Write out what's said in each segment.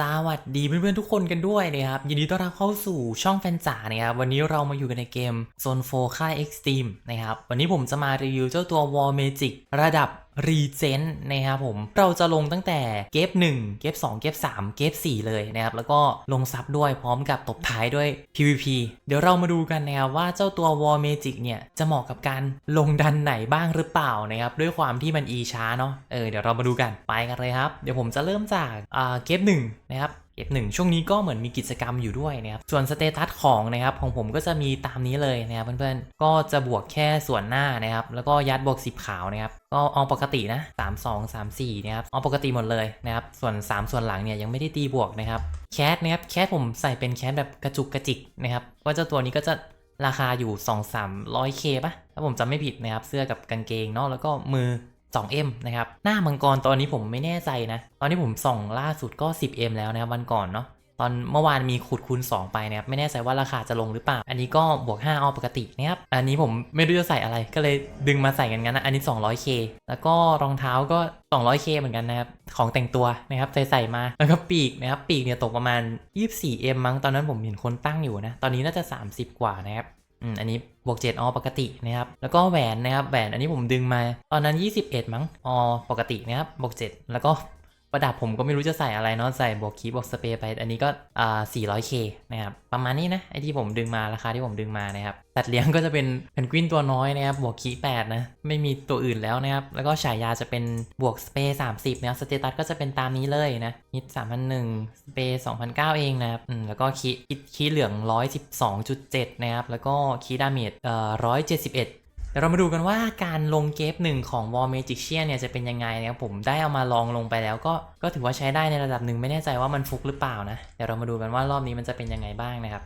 สวัสดีเพื่อนๆทุกคนกันด้วยนะครับยินดีต้อนรับเข้าสู่ช่องแฟนจ๋านะครับวันนี้เรามาอยู่กันในเกมโซนโฟค่าย Extreme นะครับวันนี้ผมจะมารีวิวเจ้าตัว War Magic ระดับ Regent นะครับผม เราจะลงตั้งแต่เกฟ1 เกฟ2 เกฟ3 เกฟ4เลยนะครับ แล้วก็ลงซับด้วยพร้อมกับตบท้ายด้วย PVP เดี๋ยวเรามาดูกันนะครับว่าเจ้าตัว War Magic เนี่ยจะเหมาะกับการลงดันไหนบ้างหรือเปล่านะครับ ด้วยความที่มัน E ช้าเนาะ เออเดี๋ยวเรามาดูกันไปกันเลยครับ เดี๋ยวผมจะเริ่มจากเกฟ1นะครับ เก็บหนึ่งช่วงนี้ก็เหมือนมีกิจกรรมอยู่ด้วยนะครับ ส่วนสเตตัสของนะครับของผมก็จะมีตามนี้เลยนะครับเพื่อนๆ ก็จะบวกแค่ส่วนหน้านะครับ แล้วก็ยัดบวก10ขาวนะครับ ก็เอาปกตินะ 3 2 3 4นะครับเอาปกติหมดเลยนะครับ ส่วน 3 ส่วนหลังเนี่ยยังไม่ได้ตีบวกนะครับแคสนะครับแคสผมใส่เป็นแคสแบบกระจุกกระจิกนะครับว่าเจ้าตัวนี้ก็จะราคาอยู่ 2 3 0 0 k ป่ะ ถ้าผมจำไม่ผิดนะครับ เสื้อกับกางเกงเนาะ แล้วก็มือ 2M นะครับ หน้ามังกรตอนนี้ผมไม่แน่ใจนะ ตอนนี้ผมส่องล่าสุดก็ 10M แล้วนะครับวันก่อนเนาะตอนเมื่อวานมีขุดคูณ 2 ไปนะครับ ไม่แน่ใจว่าราคาจะลงหรือเปล่า อันนี้ก็บวก 5 เอาปกตินะครับ อันนี้ผมไม่รู้จะใส่อะไรก็เลยดึงมาใส่กันงั้นนะอันนี้ 200k แล้วก็รองเท้าก็ 200k เหมือนกันนะครับ ของแต่งตัวนะครับใส่ใส่มาแล้วก็ปีกนะครับ ปีกเนี่ยตกประมาณ 24m มั้งตอนนั้นผมเห็นคนตั้งอยู่นะ ตอนนี้น่าจะ 30 กว่านะครับ อืมอันนี้บวก7อปกตินะครับ แล้วก็แหวนนะครับ แหวนอันนี้ผมดึงมา ตอนนั้น 21 มั้งอปกตินะครับบวก7แล้วก็ ประดับผมก็ไม่รู้จะใส่อะไรเนาะใส่บวกคีบวกสเปรย์ไป อันนี้ก็อ่า 400k นะครับ ประมาณนี้นะ ไอที่ผมดึงมาราคาที่ผมดึงมานะครับตัดเลี้ยงก็จะเป็นเพนกวินตัวน้อยนะครับ บวกคีย์8นะ ไม่มีตัวอื่นแล้วนะครับ แล้วก็ฉายาจะเป็นบวกสเปรย์30นะครับ สเตตัสก็จะเป็นตามนี้เลยนะฮิต3,001สเปรย์2,009เองนะครับ อืม แล้วก็คีคีเหลือง112.7นะครับ แล้วก็คีดาเมจเอ่อ171เดี๋ เดี๋ยวเรามาดูกันว่าการลงเกฟหนึ่งของ War Magician เนี่ยจะเป็นยังไงนะครับผมได้เอามาลองลงไปแล้วก็ก็ถือว่าใช้ได้ในระดับหนึ่งไม่แน่ใจว่ามันฟุกหรือเปล่านะ เดี๋ยวเรามาดูกันว่ารอบนี้มันจะเป็นยังไงบ้างนะครับ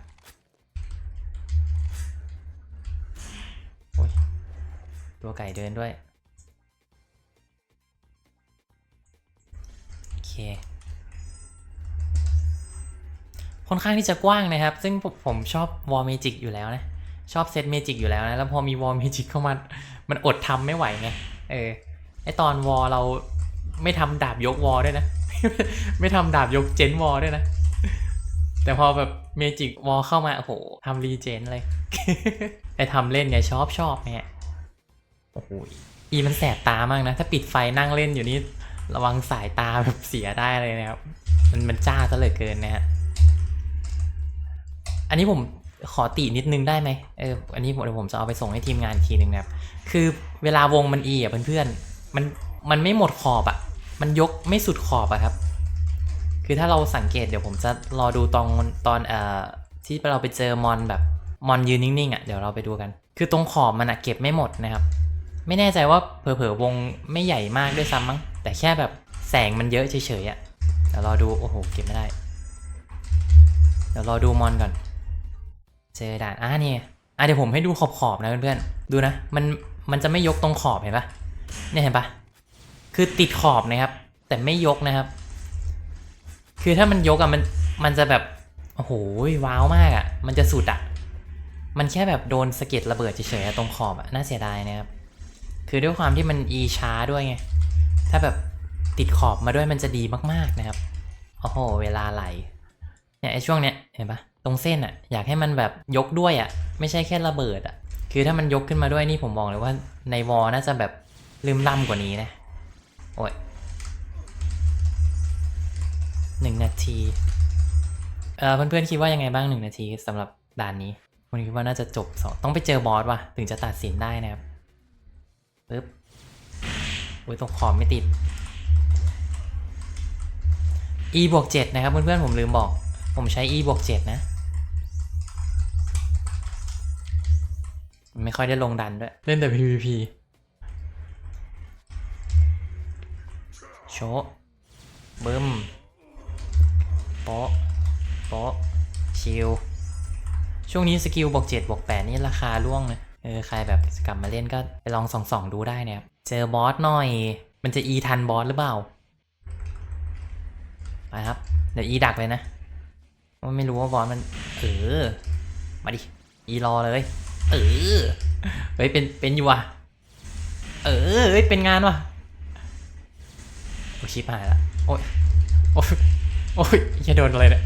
โอ้ยตัวไก่เดินด้วย โอเคค่อนข้างที่จะกว้างนะครับ ซึ่งผมชอบ War Magic อยู่แล้วนะ ชอบเซตเมจิกอยู่แล้วนะ แล้วพอมีวอลเมจิกเข้ามา มันอดทำไม่ไหวไง เออ ไอตอนวอลเราไม่ทำดาบยกวอลด้วยนะ ไม่ทำดาบยกเจนวอลด้วยนะ แต่พอแบบเมจิกวอลเข้ามา โอ้โหทำรีเจนเลย ไอทำเล่นไงชอบชอบเนี่ยโอ้โห อีมันแสบตามากนะ ถ้าปิดไฟนั่งเล่นอยู่นี่ระวังสายตาแบบเสียได้เลยนะครับ มันมันจ้าซะเหลือเกินนะฮะ อันนี้ผม ขอตินิดนึงได้ไหมเอออันนี้ผมเดี๋ยวผมจะเอาไปส่งให้ทีมงานทีหนึ่งนะครับ คือเวลาวงมันอีอะเพื่อนๆมันมันไม่หมดขอบอะ มันยกไม่สุดขอบอะครับ คือถ้าเราสังเกตเดี๋ยวผมจะรอดูตอนตอนเอ่อที่เราไปเจอมอนแบบมอนยืนนิ่งๆอะเดี๋ยวเราไปดูกัน คือตรงขอบมันอะเก็บไม่หมดนะครับ ไม่แน่ใจว่าเผลอๆวงไม่ใหญ่มากด้วยซ้ำมั้งแต่แค่แบบแสงมันเยอะเฉยๆอะเดี๋ยวรอดูโอ้โหเก็บไม่ได้ เดี๋ยวรอดูมอนก่อน เจอด่านอะนี่อะเดี๋ยวผมให้ดูขอบขอบๆนะเพื่อนๆดูนะมันมันจะไม่ยกตรงขอบเห็นปะเนี่ยเห็นปะคือติดขอบนะครับ แต่ไม่ยกนะครับ คือถ้ามันยกอะมันมันจะแบบโอ้โหว้าวมากอะมันจะสุดอะมันแค่แบบโดนสะเก็ดระเบิดเฉยๆตรงขอบอะน่าเสียดายนะครับ คือด้วยความที่มันอีช้าด้วยไงถ้าแบบติดขอบมาด้วยมันจะดีมากๆนะครับโอ้โห เวลาไหลเนี่ยไอ้ช่วงเนี้ยเห็นปะ ตรงเส้นอะอยากให้มันแบบยกด้วยอะไม่ใช่แค่ระเบิดอะคือถ้ามันยกขึ้นมาด้วยนี่ผมบอกเลยว่าในวอลน่าจะแบบลืมล่ำกว่านี้นะ โอ้ยหนึ่งนาทีเออเพื่อนๆคิดว่ายังไงบ้างหนึ่งนาทีสำหรับด่านนี้ผมคิดว่าน่าจะจบสองต้องไปเจอบอสว่ะถึงจะตัดสินได้นะครับปึ๊บอุ้ยตรงขอบไม่ติด e บวก7นะครับเพื่อนๆผมลืมบอก ผมใช้ e บวก7นะ ค่อยได้ลงดันด้วย เล่นแต่ PVP โชะบึ้มโป๊ะโป๊ะชิลช่วงนี้สกิลบวก7บวก8นี่ราคาร่วงนะเออใครแบบกลับมาเล่นก็ไปลองส่องๆดูได้นะครับเจอบอสหน่อย มันจะ e ทันบอสหรือเปล่าไปครับ เดี๋ยว e ดักเลยนะว่าไม่รู้ว่าบอสมันเออมาดิ e รอเลย เออเฮ้ยเป็นเป็นอยู่ว่ะ เออเฮ้ยเป็นงานว่ะโอ้ชิบหายละโอ้ยโอ้ยโอ้ยจะโดนอะไรเนี่ย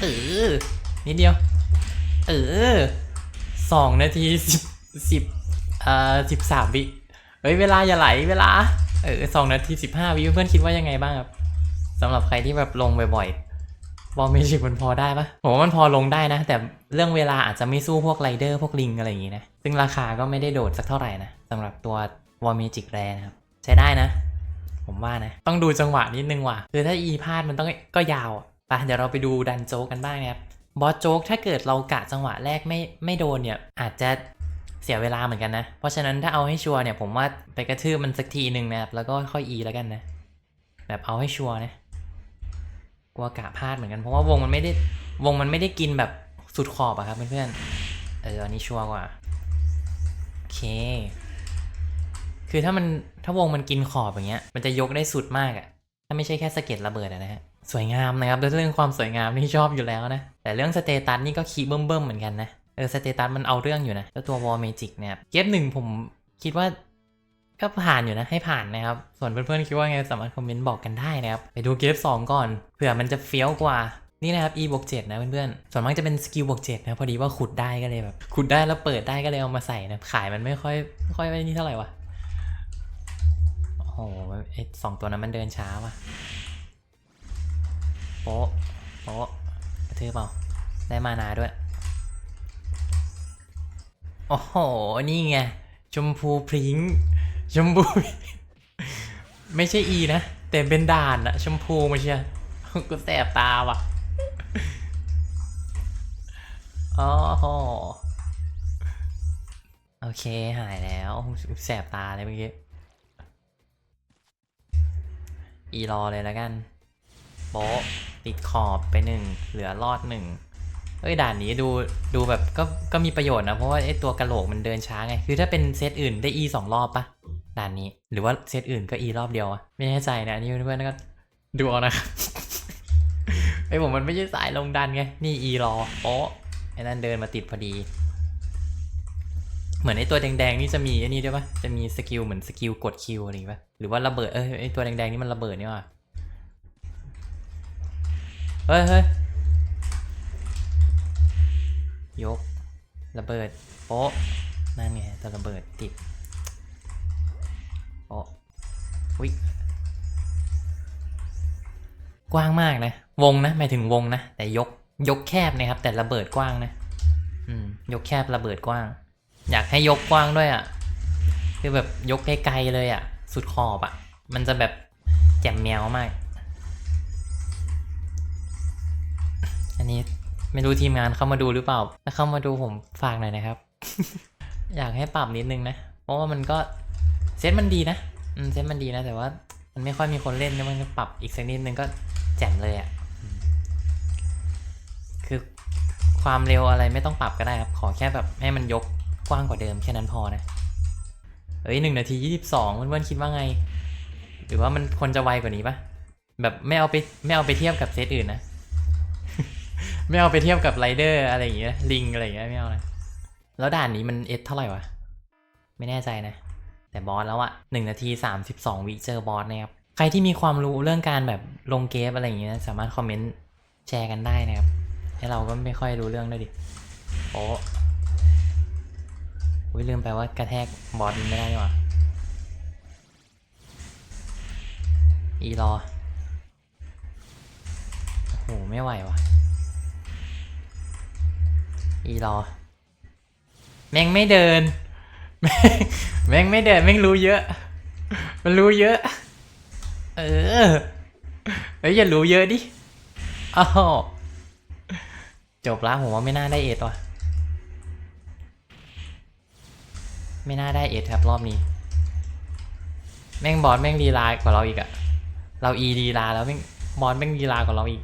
เออนิดเดียว เออสองนาทีสิบสิบเอ่อสิบสามวิเฮ้ยเวลาอย่าไหลเวลาเออสองนาทีสิบห้าวิเพื่อนคิดว่ายังไงบ้างครับสำหรับใครที่แบบลงบ่อยๆ บอลเมจิกมันพอได้ปะผมว่ามันพอลงได้นะ แต่เรื่องเวลาอาจจะไม่สู้พวกไรเดอร์พวกลิงอะไรอย่างงี้นะ ซึ่งราคาก็ไม่ได้โดดสักเท่าไหร่นะสำหรับตัววอลเมจิกแรนะครับ ใช้ได้นะ ผมว่านะ ต้องดูจังหวะนิดนึงว่ะคือถ้าอีพลาดมันต้องก็ยาวอะไปเดี๋ยวเราไปดูดันโจ๊กกันบ้างนะครับบอสโจ๊กถ้าเกิดเรากะจังหวะแรกไม่ไม่โดนเนี่ยอาจจะเสียเวลาเหมือนกันนะ เพราะฉะนั้นถ้าเอาให้ชัวร์เนี่ยผมว่าไปกระทืบมันสักทีหนึ่งนะครับแล้วก็ค่อยอีแล้วกันนะ แบบเอาให้ชัวร์นะ ลัวกะพลาดเหมือนกันเพราะว่าวงมันไม่ได้วงมันไม่ได้กินแบบสุดขอบอะครับเพื่อนๆเอออันนี้ชัวร์กว่าโอเค คือถ้ามันถ้าวงมันกินขอบอย่างเงี้ย มันจะยกได้สุดมากอะถ้าไม่ใช่แค่สะเก็ดระเบิดอะนะฮะสวยงามนะครับเรื่องความสวยงามนี่ชอบอยู่แล้วนะ แต่เรื่องสเตตัสนี่ก็คีย์เบิ่มเบิ่มๆเหมือนกันนะเออสเตตัสมันเอาเรื่องอยู่นะแล้วตัววอลเมจิกเนี่ยเกมหนึ่งผมคิดว่า ก็ผ่านอยู่นะให้ผ่านนะครับ ส่วนเพื่อนๆคิดว่าไงสามารถคอมเมนต์บอกกันได้นะครับ ไปดูเกมสองก่อนเผื่อมันจะเฟี้ยวกว่านี่นะครับ e บวก7นะเพื่อนๆ ส่วนมากจะเป็นสกิลบวก7นะพอดีว่าขุดได้ก็เลยแบบขุดได้แล้วเปิดได้ก็เลยเอามาใส่นะขายมันไม่ค่อยไม่ค่อยไว้นี่เท่าไหร่วะโอ้โหไอสองตัวนั้นมันเดินช้าว่ะโป๊ะโป๊ะกระทืบเปล่าได้มานาด้วย โอ้โห นี่ไงชมพูพริ้ง ชมพู ไม่ใช่อีนะ แต่เป็นด่านอะชมพูมาเชียกูแสบตาว่ะอ๋อโหโอเคหายแล้วแสบตาเลยเมื่อกี้อีรอเลยแล้วกันโป๊ะติดขอบไปหนึ่งเหลือรอดหนึ่งเอ้ยด่านนี้ดูดูแบบก็ก็มีประโยชน์นะ เพราะว่าไอตัวกระโหลกมันเดินช้าไง คือถ้าเป็นเซตอื่นได้ e สองรอบปะ ด่านนี้ หรือว่าเซตอื่นก็ e รอบเดียวอะไม่แน่ใจนะอันนี่เพื่อนๆก็ดูเอานะครับไอ้ผมมันไม่ใช่สายลงดันไง นี่ e รอโป๊ะไอ้นั่นเดินมาติดพอดี เหมือนไอ้ตัวแดงๆนี่จะมีไอ้นี่ด้วยปะจะมีสกิลเหมือนสกิลกดคิวอะไรปะหรือว่าระเบิดเออไอ้ตัวแดงๆนี่มันระเบิดนี่ว่ะเฮ้ยเฮ้ยยก ระเบิดโป๊ะนั่นไงตัวระเบิดติด วิกว้างมากนะ วงนะหมายถึงวงนะ แต่ยกยกแคบนะครับ แต่ระเบิดกว้างนะ อืม ยกแคบระเบิดกว้าง อยากให้ยกกว้างด้วยอะ คือแบบยกไกลๆเลยอะ สุดขอบอะ มันจะแบบแจ่มแมวมาก อันนี้ไม่รู้ทีมงานเข้ามาดูหรือเปล่า ถ้าเข้ามาดูผมฝากหน่อยนะครับ อยากให้ปรับนิดนึงนะ เพราะว่ามันก็เซตมันดีนะ อืมเซตมันดีนะ แต่ว่ามันไม่ค่อยมีคนเล่นเนี่ยมันก็ปรับอีกสักนิดนึงก็แจ่มเลยอะ่ะคือความเร็วอะไรไม่ต้องปรับก็ได้ครับ ขอแค่แบบให้มันยกกว้างกว่าเดิมแค่นั้นพอนะเอ้ยหนึ่งนาทียี่สิบสองเพื่อนๆคิดว่าไง หรือว่ามันควรจะไวกว่านี้ปะแบบไม่เอาไปไม่เอาไปเทียบกับเซตอื่นนะ ไม่เอาไปเทียบกับไรเดอร์อะไรอย่างเงี้ยลิงอะไรอย่างเงี้ยไม่เอานะแล้วด่านนี้มันเอสเท่าไหร่วะ ไม่แน่ใจนะ แต่บอสแล้วอะหนึ่งนาทีสามสิบสองวิเจอบอสนะครับ ใครที่มีความรู้เรื่องการแบบลงเกมอะไรอย่างเงี้ยสามารถคอมเมนต์แชร์กันได้นะครับให้เราก็ไม่ค่อยรู้เรื่องด้วยดิ โอ้ยลืมไปว่ากระแทกบอสไม่ได้นี่หว่าอีรอโอโหไม่ไหวว่ะ อีรอ แม่งไม่เดิน แม่งแม่ไม่เดินแม่งรู้เยอะ มันรู้เยอะ เออเฮ้ยอย่ารู้เยอะดิอ้าวจบละผมว่าไม่น่าได้เอ็ดว่ะ ไม่น่าได้เอ็ดครับรอบนี้ แม่งบอสแม่งลีลากว่าเราอีกอะเราอีลีลาแล้วแม่งบอสแม่งลีลากว่าเราอีก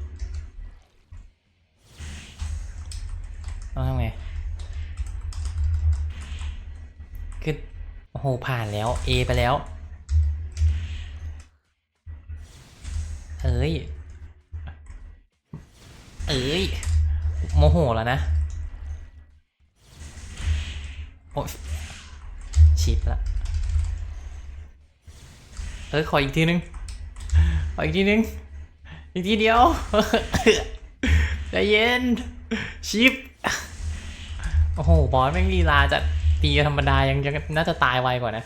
ต้องทำไง คือ โอ้โห ผ่านแล้ว A ไปแล้ว เอ้ย เอ้ย โมโหแล้วนะ โอ้ชิปละ เอ้ย ขออีกทีนึงเออีกทีนึง อีกทีเดียวใจเย็น ชิป โอ้โห บอสแม่งลีลาจะ ตีธรรมดายังยังน่าจะตายไวกว่านะ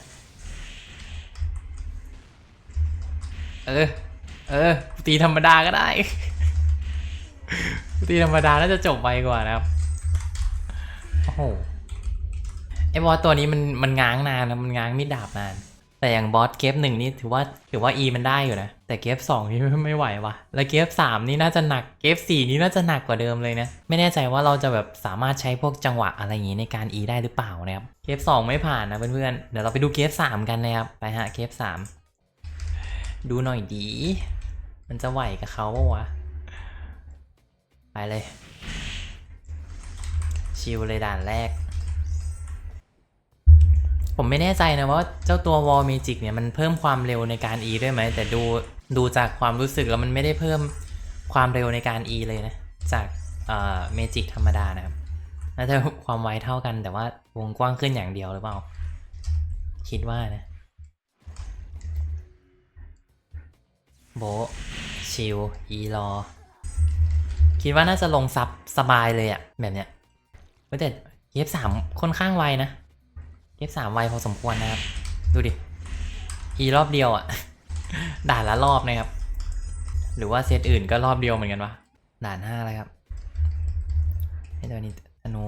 เออ เออ ตีธรรมดาก็ได้ ตีธรรมดาน่าจะจบไวกว่านะครับ โอ้โห ไอ้บอสตัวนี้มันมันง้างนานนะ มันง้างมีดดาบนาน แต่อย่างบอสเกฟหนึ่งนี่ถือว่าถือว่า E มันได้อยู่นะ แต่เกฟสองนี่ไม่ไหววะแล้วเกฟสามนี่น่าจะหนัก เกฟสี่นี่น่าจะหนักกว่าเดิมเลยนะ ไม่แน่ใจว่าเราจะแบบสามารถใช้พวกจังหวะอะไรอย่างนี้ในการ E ได้หรือเปล่านะครับ เกฟสองไม่ผ่านนะเพื่อนๆ เดี๋ยวเราไปดูเกฟสามกันนะครับ ไปฮะเกฟสามดูหน่อยดี มันจะไหวกับเขาปะวะ ไปเลย ชิลเลยด่านแรก ผมไม่แน่ใจนะว่าเจ้าตัว Wall Magic เนี่ยมันเพิ่มความเร็วในการ E ด้วยไหม แต่ดูดูจากความรู้สึกแล้วมันไม่ได้เพิ่มความเร็วในการ E เลยนะ จากเอ่อ Magic ธรรมดานะครับน่าจะความไวเท่ากันแต่ว่าวงกว้างขึ้นอย่างเดียวหรือเปล่า คิดว่านะ โบชิล E รอ คิดว่าน่าจะลงซับสบายเลยอะแบบเนี้ยเฮ้ยแต่เย็บสามค่อนข้างไวนะ เย็บสามไวพอสมควรนะครับ ดูดิอีรอบเดียวอะ่ะ ด่านละรอบนะครับ หรือว่าเซตอื่นก็รอบเดียวเหมือนกันวะด่านห้าเลยครับไอ้ตัวนี้ธนู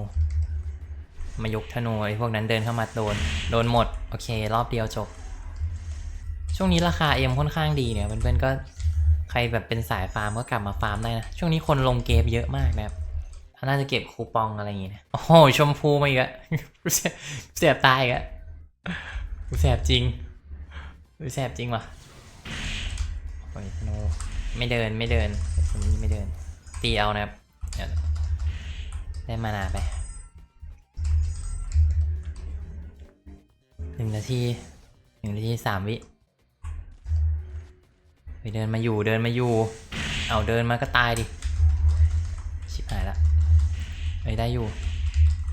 มายกธนูไอ้พวกนั้นเดินเข้ามาโดน โดนหมด โอเค รอบเดียวจบ ช่วงนี้ราคาเอ็มค่อนข้างดีเนี่ยเพื่อนๆก็ใครแบบเป็นสายฟาร์มก็กลับมาฟาร์มได้นะ ช่วงนี้คนลงเกมเยอะมากนะครับ น่าจะเก็บคูปองอะไรอย่างงี้นะโอ้โหชมพูมาอีกอะเสียเสียบตายอีกอะแสบจริงแสบจริงว่ะโอ้ยโนไม่เดินไม่เดินคนนี้ไม่เดิน ตีเอานะครับ ได้มานาไปหนึ่งนาทีหนึ่งนาทีสามวิไปเดินมาอยู่เดินมาอยู่ เอาเดินมาก็ตายดิ ชิบหายละ เอ้ยได้อยู่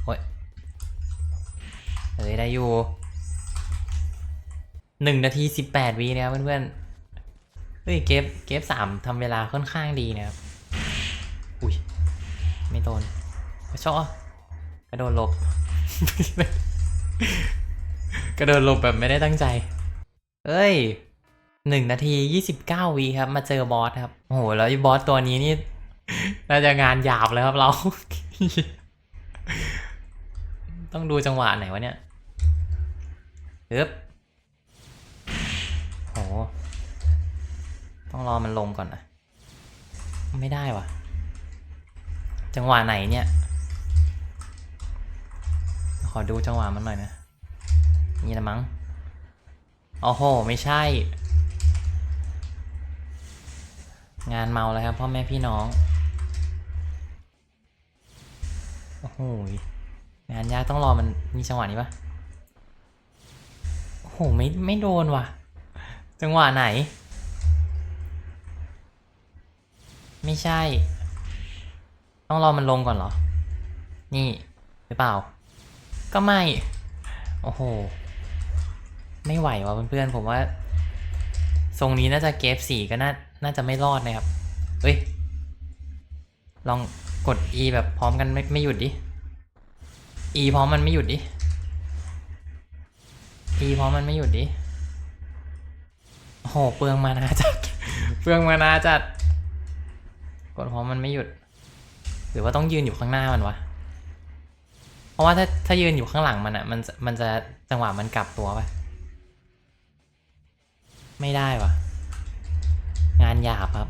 โอ้ยเอ้ยได้อยู่หนึ่งนาทีสิบแปดวินะครับเพื่อนๆเฮ้ยเกฟเกฟสามทำเวลาค่อนข้างดีนะครับ อุ้ยไม่โดนชอบกระโดดหลบ กระโดดหลบแบบไม่ได้ตั้งใจ เอ้ยหนึ่งนาทียี่สิบเก้าวิครับ มาเจอบอสครับ โอ้โห แล้วบอสตัวนี้นี่ น่าจะงานหยาบเลยครับเรา ต้องดูจังหวะไหนวะเนี่ยปึ๊บโห ต้องรอมันลงก่อนนะไม่ได้วะจังหวะไหนเนี่ย ขอดูจังหวะมันหน่อยนะ นี่ละมั้งโอ้โห ไม่ใช่ งานเมาแล้วครับพ่อแม่พี่น้อง โอ้โหงานยากต้องรอมันมีจังหวะนี้ปะโอ้โหไม่ไม่โดนว่ะ จังหวะไหน ไม่ใช่ ต้องรอมันลงก่อนเหรอ นี่หรือเปล่า ก็ไม่ โอ้โห ไม่ไหวว่ะเพื่อนๆผมว่าทรงนี้น่าจะเกฟสี่ก็น่าน่าจะไม่รอดนะครับ เฮ้ย ลอง กด E แบบพร้อมกันไม่ไม่หยุดดิ E พร้อมมันไม่หยุดดิ E พร้อมมันไม่หยุดดิโอ้โหเปลืองมานาจัด เปลืองมานาจัด กดพร้อมมันไม่หยุด หรือว่าต้องยืนอยู่ข้างหน้ามันวะ เพราะว่าถ้าถ้ายืนอยู่ข้างหลังมันอะมันจะมันจะจังหวะมันกลับตัวไปไม่ได้วะงานหยาบครับ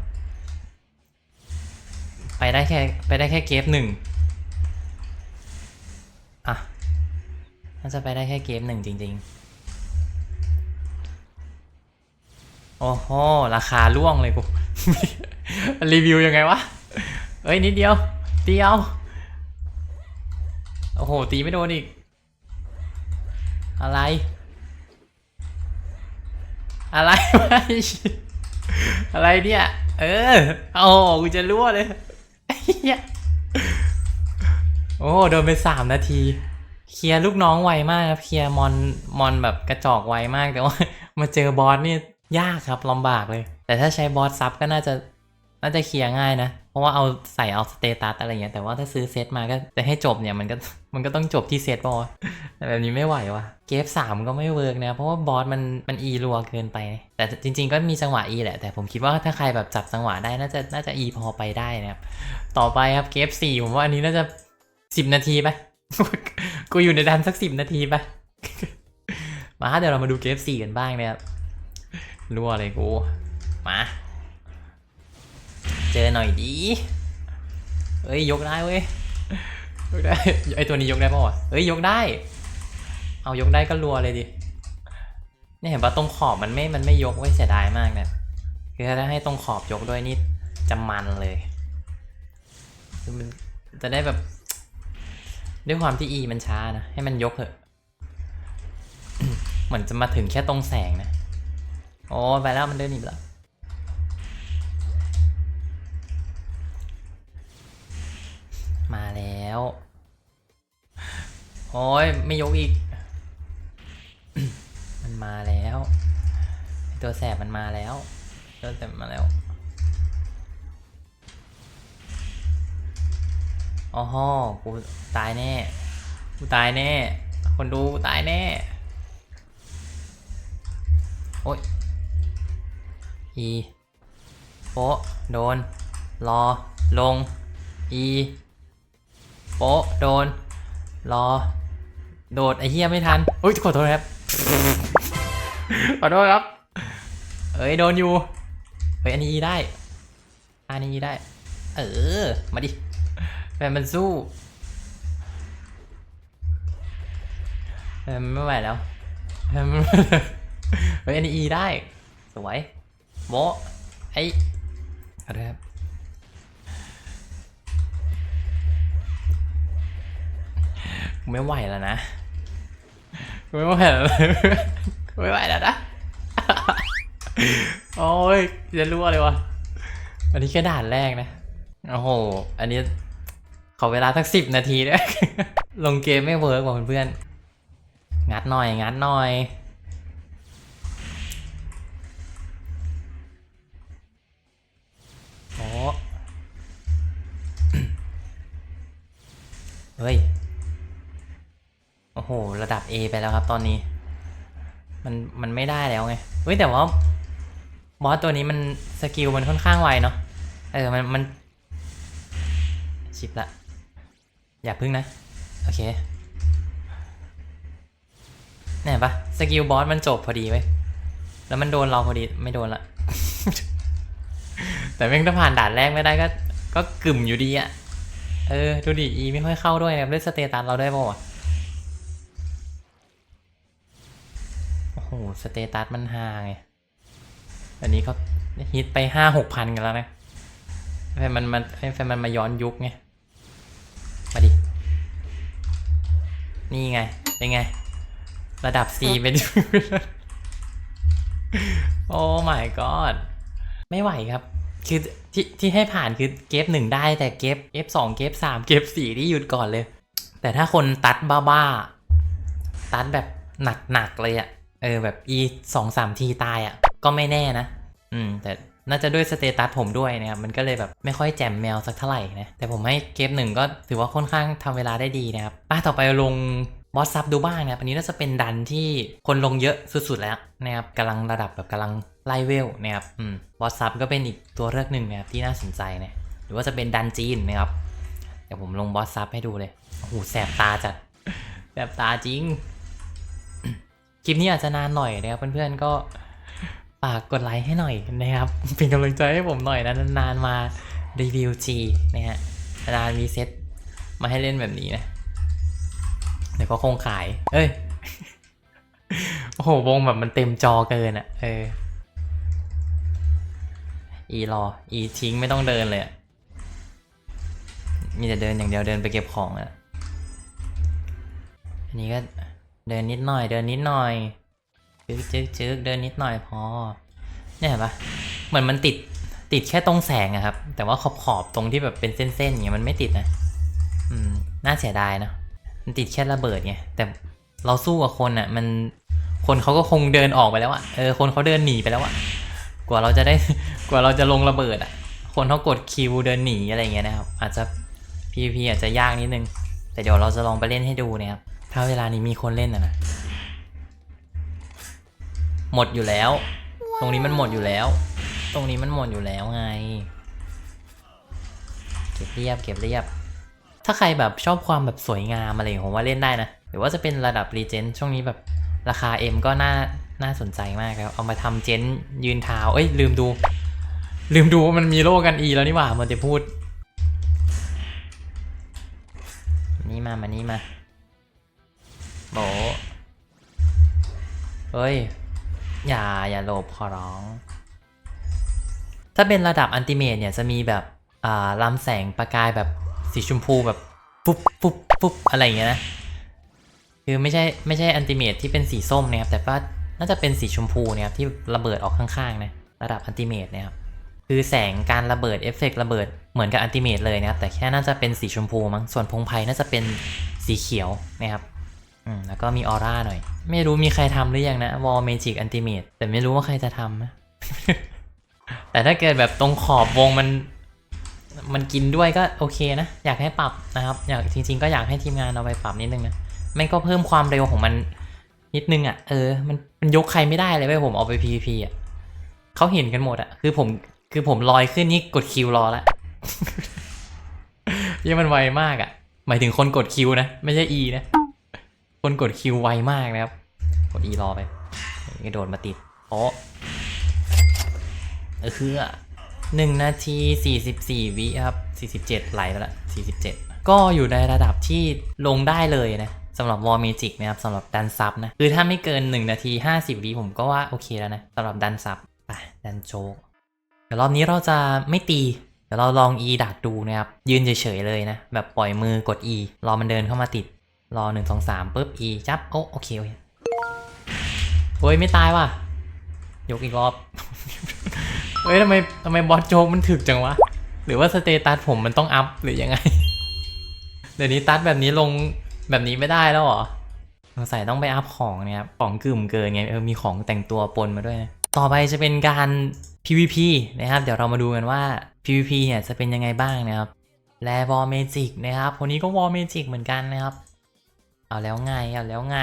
ไปได้แค่ไปได้แค่เกฟหนึ่งอะน่าจะไปได้แค่เกฟหนึ่งจริง ๆ โอ้โห ราคาล่วงเลยกู รีวิวยังไงวะ เอ้ย นิดเดียวเดียวโอ้โห ตีไม่โดนอีก อะไร อะไร อะไรเนี่ย เออ โอ้กูจะรั่วเลย โอ้โดนไปสามนาที เคลียร์ลูกน้องไวมากครับ เคลียร์มอนมอนแบบกระจอกไวมากแต่ว่า มาเจอบอสนี่ยากครับลำบากเลย แต่ถ้าใช้บอสซับก็น่าจะ น่าจะเคลียร์ง่ายนะ เพราะว่าเอาใส่เอาสเตตัสอะไรเงี้ย แต่ว่าถ้าซื้อเซตมาก็จะให้จบเนี่ยมันก็มันก็ต้องจบที่เซตป่าวะแต่แบบนี้ไม่ไหววะเกฟสามก็ไม่เวิร์กนะ เพราะว่าบอสมันมันอีรัวเกินไป แต่จริง ๆ ก็มีจังหวะอีแหละ แต่ผมคิดว่าถ้าใครแบบจับจังหวะได้น่าจะน่าจะอีพอไปได้นะครับ ต่อไปครับเกฟสี่ผมว่าอันนี้น่าจะสิบนาทีไปกูอยู่ในดันสักสิบนาทีไปมาเดี๋ยวเรามาดูเกฟสี่กันบ้างนะครับรัวเลยกู มา เจอหน่อยดีเอ้ยยกได้เว้ยยกได้ไอตัวนี้ยกได้ป่าวะเอ้ยยกได้ เอายกได้ก็รัวเลยดิเนี่ยเห็นปะตรงขอบมันไม่ มันไม่ยกไว้ยเสียดายมากเนี่ยคือถ้าให้ตรงขอบยกด้วยนี่จะมันเลยคือมันจะได้แบบ ด้วยความที่ E มันช้านะ ให้มันยกเถอะ เหมือนจะมาถึงแค่ตรงแสงนะ โอ้ไปแล้วมันเดินหนีแล้ว โอ้ยไม่ยกอีก มันมาแล้วตัวแสบมันมาแล้วตัวแสบมาแล้วอ๋อฮอกูตายแน่ กูตายแน่ คนดูกูตายแน่ โอ้ย อีโปะโดน รอ ลง อีโปะโดน รอ โดดไอ้เหี้ยไม่ทันอุ้ยขอโทษครับ ขอโทษครับ เอ้ยโดนอยู่ เฮ้ยอันนี้ได้ อันนี้ได้ เออ มาดิแฟนมันสู้แฟนมันไม่ไหวแล้วแฟนมันเฮ้ยอันนี้ได้ สวยโบะไอ้อะไรครับ กูไม่ไหวแล้วนะ กูไม่ไหวแล้วนะกูไม่ไหวแล้วนะ โอ้ยจะรั่วเลยวะ อันนี้แค่ด่านแรกนะ โอ้โห อันนี้ขอเวลาสักสิบนาทีด้วย ลงเกมไม่เวิร์กว่ะเพื่อนๆ งัดหน่อย งัดหน่อยโอ้เฮ้ย โอ้โหระดับ A ไปแล้วครับตอนนี้ มันมันไม่ได้แล้วไงเฮ้ยแต่ว่าบอสตัวนี้มันสกิลมันค่อนข้างไวเนาะเออมันมันชิปละ อย่าพึ่งนะ โอเคเนี่ยปะสกิลบอสมันจบพอดีเว้แล้วมันโดนเราพอดีไม่โดนละ แต่แม่งถ้าผ่านด่านแรกไม่ได้ก็ ก็กึ่มอยู่ดีอะ เออ ดูดิ อีไม่ค่อยเข้าด้วยนะด้วยสเตตัสเราได้ป่าวะ โอ้โหสเตตัสมันห่าไงอันนี้เขาฮิตไปห้าหกพันกันแล้วนะแฟนมันมันแฟนมันมาย้อนยุคไง มาดิ นี่ไง เป็นไง ระดับ C เป็นโอ้ my god ไม่ไหวครับ คือที่ที่ให้ผ่านคือเกฟหนึ่งได้แต่เกฟเกฟสองเกฟสามเกฟสี่ที่หยุดก่อนเลย แต่ถ้าคนตัดบ้าๆ ตัดแบบหนักๆเลยอะ่ะ เออแบบอีสองสามทีตายอะ่ะ ก็ไม่แน่นะ อืม แต่น่าจะด้วยสเตตัสผมด้วยนะครับมันก็เลยแบบไม่ค่อยแจมแมวสักเท่าไหร่นะแต่ผมให้เกฟหนึ่งก็ถือว่าค่อนข้างทำเวลาได้ดีนะครับป้าต่อไปลงบอสซับดูบ้างนะครับอันนี้น่าจะเป็นดันที่คนลงเยอะสุดๆแล้วนะครับกำลังระดับแบบกำลังไล่เวลนะครับอืมบอสซับก็เป็นอีกตัวเลือกหนึ่งนะครับที่น่าสนใจนะหรือว่าจะเป็นดันจีนนะครับเดี๋ยวผมลงบอสซับให้ดูเลยโอ้โหแสบตาจัดแสบตาจริง ลิปนี้อาจจะนานหน่อยนะครับเพื่อนๆก็ฝากกดไลค์ให้หน่อยนะครับเป็นกำลังใจให้ผมหน่อยนะนานๆมารีวิวจีนะฮะนานมีเซตมาให้เล่นแบบนี้นะเดี๋ยวก็คงขาย เอ้ย โอ้โห วงแบบมันเต็มจอเกินอะเออ อีรอ อีทิ้งไม่ต้องเดินเลยอะมีแต่เดินอย่างเดียวเดินไปเก็บของอะอันนี้ก็ เดินนิดหน่อย เดินนิดหน่อยจึ๊กจึ๊กจึ๊กเดินนิดหน่อยพอ เนี่ยเห็นปะเหมือนมันติดติดแค่ตรงแสงอะครับ แต่ว่าขอบขอบตรงที่แบบเป็นเส้นๆอย่างเงี้ยมันไม่ติดนะ อืม น่าเสียดายเนอะมันติดแค่ระเบิดไง แต่เราสู้กับคนอะมัน คนเขาก็คงเดินออกไปแล้วอะเออ คนเขาเดินหนีไปแล้วอะกว่าเราจะได้ กว่าเราจะลงระเบิดอะคนเขากดคิวเดินหนีอะไรเงี้ยนะครับ อาจจะ PVP อาจจะยากนิดนึง แต่เดี๋ยวเราจะลองไปเล่นให้ดูนะครับ ถ้าเวลานี้มีคนเล่นอะนะ หมดอยู่แล้ว ตรงนี้มันหมดอยู่แล้ว ตรงนี้มันหมดอยู่แล้วไง เก็บเรียบเก็บเรียบ ถ้าใครแบบชอบความแบบสวยงามอะไรอย่างนี้ผมว่าเล่นได้นะ หรือว่าจะเป็นระดับรีเจนช่วงนี้แบบราคา M ก็น่าน่าสนใจมากครับ เอามาทำเจนยืนเท้า เอ้ย ลืมดู ลืมดูว่ามันมีโลกันอีแล้วนี่หว่ามันจะพูด นี่มา มานี่มา โบเฮ้ย อย่า อย่าโลภขอร้อง ถ้าเป็นระดับอันติเมตเนี่ยจะมีแบบ อ่าลำแสงประกายแบบสีชมพูแบบปุ๊บปุ๊บปุ๊บอะไรอย่างเงี้ยนะ คือไม่ใช่ไม่ใช่อันติเมตที่เป็นสีส้มนะครับ แต่ว่าน่าจะเป็นสีชมพูนะครับที่ระเบิดออกข้างๆนะระดับอันติเมตนะครับคือแสงการระเบิดเอฟเฟกต์ระเบิดเหมือนกับอันติเมตเลยนะครับแต่แค่น่าจะเป็นสีชมพูมั้งส่วนพงไพน่าจะเป็นสีเขียวนะครับ อืมแล้วก็มีออร่าหน่อย ไม่รู้มีใครทำหรือยังนะวอลเมจิกอันติเมตแต่ไม่รู้ว่าใครจะทำนะ แต่ถ้าเกิดแบบตรงขอบวงมัน มันกินด้วยก็โอเคนะ อยากให้ปรับนะครับ อยากจริง ๆ ก็อยากให้ทีมงานเอาไปปรับนิดนึงนะไม่ก็เพิ่มความเร็วของมันนิดนึงอะเออมันมันยกใครไม่ได้เลยเว้ยผมเอาไป PVP อะเขาเห็นกันหมดอะคือผมคือผมลอยขึ้นนี่กดคิวรอละยังมันไวมากอะ หมายถึงคนกดคิวนะ ไม่ใช่ E นะ คนกดคิวไวมากนะครับ กด E รอไปกระโดดมาติดโอ้เออคือหนึ่งนาทีสี่สิบสี่วิครับสี่สิบเจ็ดไหลไปละสี่สิบเจ็ดก็อยู่ในระดับที่ลงได้เลยนะสำหรับวอ r เมจิกนะครับสำหรับดันซับนะ คือถ้าไม่เกิน 1 นาที 50 วิผมก็ว่าโอเคแล้วนะสำหรับดันซับไปดันโจกเดี๋ยวรอบนี้เราจะไม่ตี เดี๋ยวเราลอง E ดักดูนะครับ ยืนเฉยๆเลยนะ แบบปล่อยมือกด E รอมันเดินเข้ามาติด รอ1 2 3ปุ๊บ E จับ โอ้โอเคโอเคโอ้ย ไม่ตายว่ะ ยกอีกรอบ เฮ้ยทำไมทำไมบอสโจกมันถึกจังวะ หรือว่าสเตตัสผมมันต้องอัพ หรือยังไง เดี๋ยวนี้ตัดแบบนี้ลงแบบนี้ไม่ได้แล้วหรอสงสัยต้องไปอัพของเนี่ยครับของกึ่มเกินไงเออมีของแต่งตัวปนมาด้วยนะต่อไปจะเป็นการ PVP นะครับ เดี๋ยวเรามาดูกันว่า PVP เนี่ยจะเป็นยังไงบ้างนะครับ แลวอลเมจิกนะครับ คนนี้ก็วอลเมจิกเหมือนกันนะครับ เอาแล้วไง เอาแล้วไง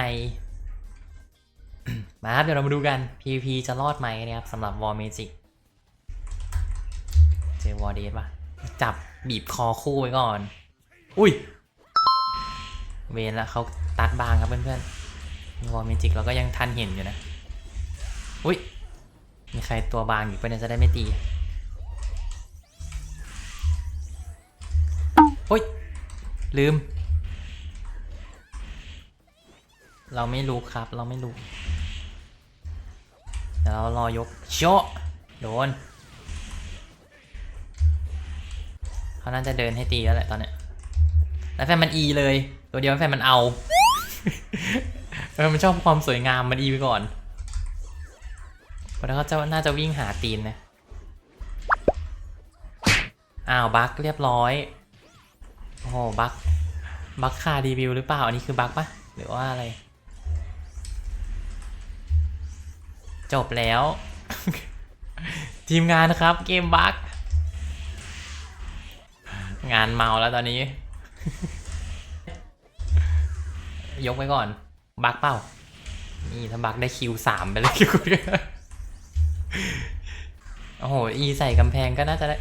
มาครับ เดี๋ยวเรามาดูกัน PVP จะรอดไหมนะครับสำหรับวอลเมจิกเจอวอลเดสป่ะ จับบีบคอคู่ไว้ก่อน อุ้ย เวนละเขาตัดบางครับเพื่อนๆวอลเมจิกเราก็ยังทันเห็นอยู่นะ อุ้ย มีใครตัวบางอยู่ปะเนี่ยจะได้ไม่ตีอุ้ย ลืม เราไม่รู้ครับ เราไม่รู้เดี๋ยวเรารอยกโชะโดนเขาน่าจะเดินให้ตีแล้วแหละตอนเนี้ยแล้วแฟนมันอีเลย ตัวเดียวแฟนมันเอาเออมันชอบความสวยงามมันอีไปก่อนเพราะเขาจะน่าจะวิ่งหาตีนนะอ้าวบั๊กเรียบร้อยโอ้โหบั๊กบั๊กคารีวิวหรือเปล่าอันนี้คือบั๊กปะหรือว่าอะไร จบแล้ว ทีมงานนะครับ เกมบั๊กงานเมาแล้วตอนนี้ ยกไว้ก่อน บักเปล่านี่ถ้าบักได้คิวสามไปเลยคิวโอ้โห อีใส่กำแพงก็น่าจะได้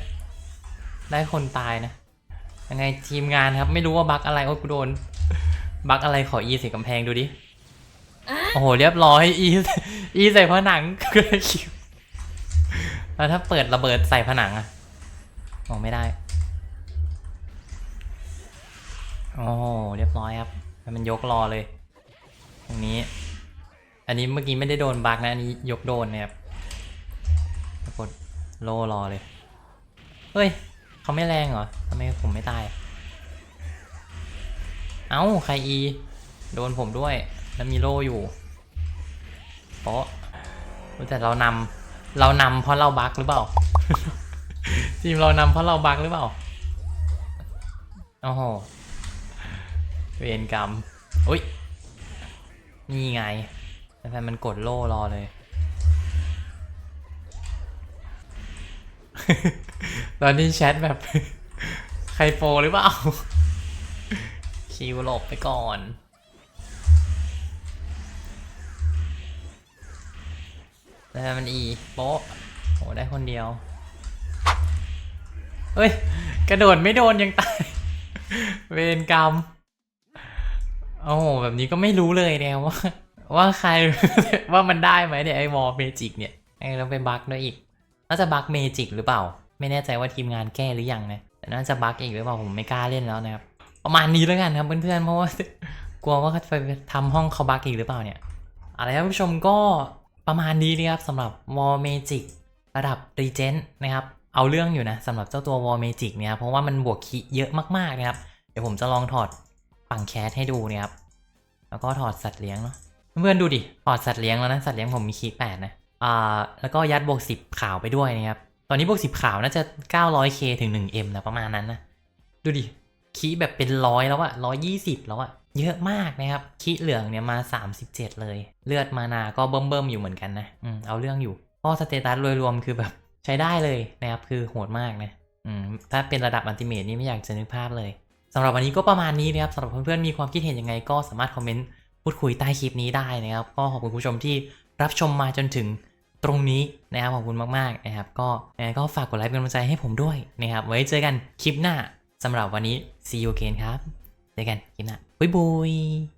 ได้คนตายนะ ยังไงทีมงานครับ ไม่รู้ว่าบักอะไร โอ้ยกูโดน บักอะไรขออีใส่กำแพงดูดิ โอ้โห เรียบร้อยอีอีใส่ผนังก็ได้คิวแล้วถ้าเปิดระเบิดใส่ผนังอะโอ้ไม่ได้ โอ้โห เรียบร้อยครับมันยกรอเลย ตรงนี้ อันนี้เมื่อกี้ไม่ได้โดนบักนะ อันนี้ยกโดนนะครับกดโลรอเลย เฮ้ย เขาไม่แรงเหรอทำไมผมไม่ตาย เอ้า ใครอี โดนผมด้วย แล้วมีโลอยู่ โป๊ะแต่เรานำเรานำเพราะเราบักหรือเปล่า ทีมเรานำเพราะเราบักหรือเปล่า โอ้โห เวรกรรม อุ้ย นี่ไงแต่แฟนมันกดโล่รอเลย ตอนนี้แชทแบบ ใครโปรหรือเปล่า คิวหลบไปก่อน แล้วมันอีโป๊ะโหได้คนเดียว เฮ้ย กระโดดไม่โดนยังตาย เวรกรรม โอ้โห แบบนี้ก็ไม่รู้เลยเนี่ยว่า ว่าใคร ว่ามันได้ไหมเนี่ยไอ้วอลเมจิกเนี่ยไอ้ต้องไปบั๊กด้วยอีก น่าจะบั๊กเมจิกหรือเปล่า ไม่แน่ใจว่าทีมงานแก้หรือยังนะแต่น่าจะบั๊กอีกหรือเปล่าผมไม่กล้าเล่นแล้วนะครับ ประมาณนี้แล้วกันครับเพื่อนๆ เพราะว่ากลัวว่าเขาไปทำห้องเขาบั๊กอีกหรือเปล่าเนี่ยอะไรครับผู้ชมก็ ประมาณนี้นะครับสำหรับ War Magic ระดับ Regent นะครับเอาเรื่องอยู่นะสำหรับเจ้าตัว War Magic เนี่ยครับเพราะว่ามันบวกคีเยอะมากๆนะครับ เดี๋ยวผมจะลองถอดฝั่งแคสให้ดูเนี่ยครับ แล้วก็ถอดสัตว์เลี้ยงเนาะเพื่อนๆดูดิถอดสัตว์เลี้ยงแล้วนะสัตว์เลี้ยงผมมีคีย์แปดนะอ่าแล้วก็ยัดบวกสิบขาวไปด้วยนะครับตอนนี้บวกสิบขาวน่าจะ 900k ถึง 1m นะประมาณนั้นนะ ดูดิคีแบบเป็นร้อยแล้วอะร้อยยี่สิบแล้วอะ เยอะมากนะครับคีย์เหลืองเนี่ยมา 37 เลย เลือดมานาก็เบิ่มๆอยู่เหมือนกันนะอืมเอาเรื่องอยู่ก็สเตตัสโดยรวมคือแบบใช้ได้เลยนะครับคือโหดมากนะอืมถ้าเป็นระดับอันติเมทนี่ไม่อยากจะนึกภาพเลยสำหรับวันนี้ก็ประมาณนี้นะครับสำหรับเพื่อนๆมีความคิดเห็นยังไงก็สามารถคอมเมนต์พูดคุยใต้คลิปนี้ได้นะครับก็ขอบคุณผู้ชมที่รับชมมาจนถึงตรงนี้นะครับขอบคุณมากๆนะครับก็ก็ฝากกดไลค์เป็นกำลังใจให้ผมด้วยนะครับไว้เจอกันคลิปหน้าสำหรับวันนี้ see you again ครับเจอกันคลิปหน้า บ๊ายบาย